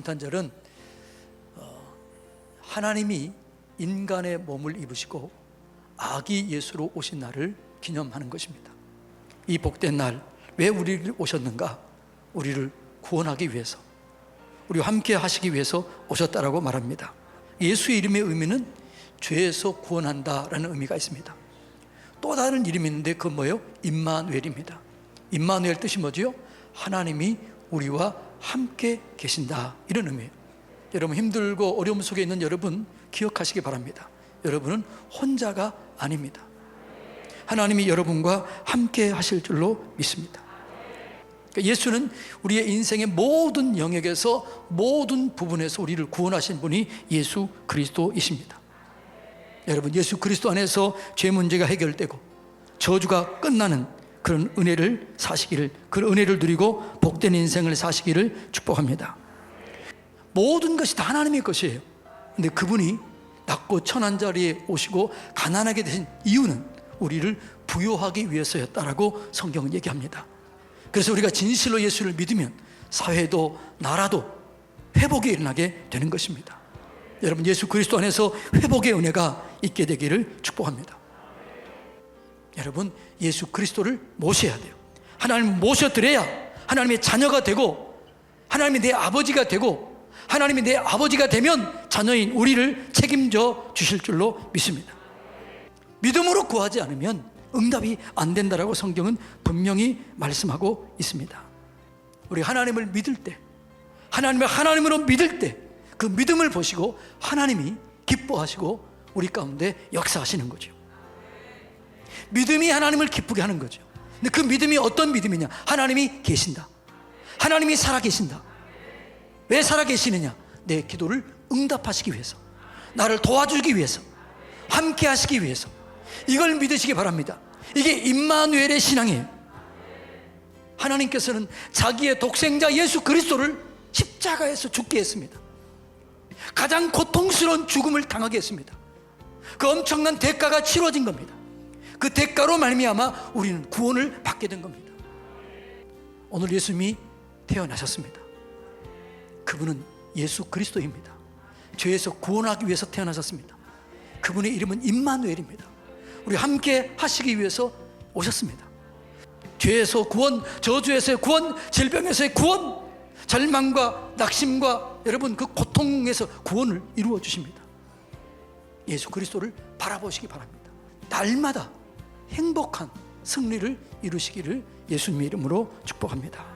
성탄절은 어, 하나님이 인간의 몸을 입으시고 아기 예수로 오신 날을 기념하는 것입니다. 이 복된 날 왜 우리를 오셨는가? 우리를 구원하기 위해서, 우리와 함께 하시기 위해서 오셨다라고 말합니다. 예수의 이름의 의미는 죄에서 구원한다라는 의미가 있습니다. 또 다른 이름이 있는데 그건 뭐예요? 임마누엘입니다. 임마누엘 뜻이 뭐지요? 하나님이 우리와 함께 계신다 이런 의미예요. 여러분 힘들고 어려움 속에 있는 여러분 기억하시기 바랍니다. 여러분은 혼자가 아닙니다. 하나님이 여러분과 함께 하실 줄로 믿습니다. 그러니까 예수는 우리의 인생의 모든 영역에서 모든 부분에서 우리를 구원하신 분이 예수 그리스도이십니다. 여러분 예수 그리스도 안에서 죄 문제가 해결되고 저주가 끝나는 그런 은혜를 사시기를 그런 은혜를 누리고 복된 인생을 사시기를 축복합니다. 모든 것이 다 하나님의 것이에요. 근데 그분이 낮고 천한 자리에 오시고 가난하게 되신 이유는 우리를 부요하기 위해서였다라고 성경은 얘기합니다. 그래서 우리가 진실로 예수를 믿으면 사회도 나라도 회복이 일어나게 되는 것입니다. 여러분 예수 그리스도 안에서 회복의 은혜가 있게 되기를 축복합니다. 여러분 예수 그리스도를 모셔야 돼요. 하나님 모셔드려야 하나님의 자녀가 되고 하나님이 내 아버지가 되고 하나님이 내 아버지가 되면 자녀인 우리를 책임져 주실 줄로 믿습니다. 믿음으로 구하지 않으면 응답이 안 된다라고 성경은 분명히 말씀하고 있습니다. 우리 하나님을 믿을 때 하나님을 하나님으로 믿을 때 그 믿음을 보시고 하나님이 기뻐하시고 우리 가운데 역사하시는 거죠. 믿음이 하나님을 기쁘게 하는 거죠. 근데 그 믿음이 어떤 믿음이냐? 하나님이 계신다. 하나님이 살아 계신다. 왜 살아 계시느냐? 내 기도를 응답하시기 위해서. 나를 도와주기 위해서. 함께 하시기 위해서. 이걸 믿으시기 바랍니다. 이게 임마누엘의 신앙이에요. 하나님께서는 자기의 독생자 예수 그리스도를 십자가에서 죽게 했습니다. 가장 고통스러운 죽음을 당하게 했습니다. 그 엄청난 대가가 치러진 겁니다. 그 대가로 말미암아 우리는 구원을 받게 된 겁니다. 오늘 예수님이 태어나셨습니다. 그분은 예수 그리스도입니다. 죄에서 구원하기 위해서 태어나셨습니다. 그분의 이름은 임마누엘입니다. 우리 함께 하시기 위해서 오셨습니다. 죄에서 구원, 저주에서의 구원, 질병에서의 구원, 절망과 낙심과 여러분 그 고통에서 구원을 이루어 주십니다. 예수 그리스도를 바라보시기 바랍니다. 날마다 행복한 승리를 이루시기를 예수님의 이름으로 축복합니다.